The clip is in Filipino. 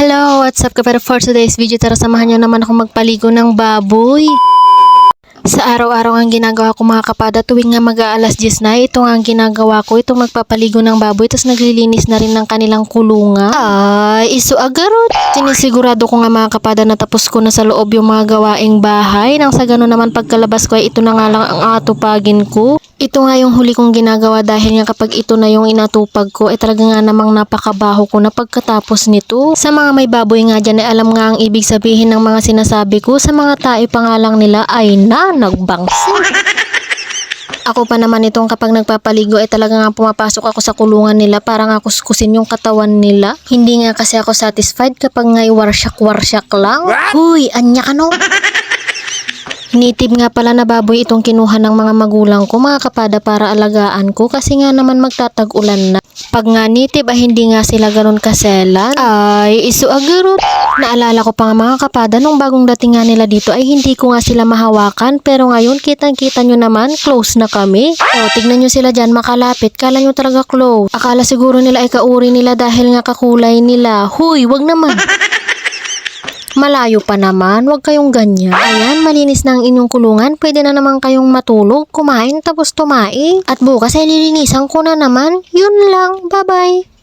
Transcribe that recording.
Hello, what's up kapatid for today's video? Tara samahan nyo naman ako magpaligo ng baboy. Sa araw-araw ang ginagawa ko mga kapada tuwing nga mag-aalas 10 na, ito ang ginagawa ko, itong magpapaligo ng baboy, tapos naglilinis na rin ng kanilang kulungan. Ay, iso agarot. Sinisigurado ko nga mga kapada na tapos ko na sa loob yung mga gawaing bahay, nang sa gano'n naman pagkalabas ko ay ito na nga lang ang atupagin ko. Ito nga yung huli kong ginagawa dahil nga kapag ito na yung inatupag ko, eh talaga nga namang napakabaho ko na pagkatapos nito. Sa mga may baboy nga dyan, eh alam nga ang ibig sabihin ng mga sinasabi ko. Sa mga tae pa nga lang nila, ay na, nagbangsi. Ako pa naman itong kapag nagpapaligo ay talaga nga pumapasok ako sa kulungan nila para nga kuskusin yung katawan nila. Hindi nga kasi ako satisfied kapag nga'y warsyak-warsyak lang. Huy, anya ka no? Native nga pala na baboy itong kinuha ng mga magulang ko mga kapada para alagaan ko kasi nga naman magtatag-ulan na. Pag nga native ay hindi nga sila ganun kaselan. Ay, isu agarot. Naalala ko pa nga mga kapada nung bagong dating nga nila dito ay hindi ko nga sila mahawakan pero ngayon kitang-kita nyo naman close na kami. O, tignan nyo sila dyan makalapit. Kala nyo talaga close. Akala siguro nila ay kauri nila dahil nga kakulay nila. Huy, wag naman. Malayo pa naman, huwag kayong ganyan. Ayan, malinis na ang inyong kulungan. Pwede na naman kayong matulog, kumain, tapos tumae. At bukas ay lilinisan ko na naman. Yun lang, bye-bye.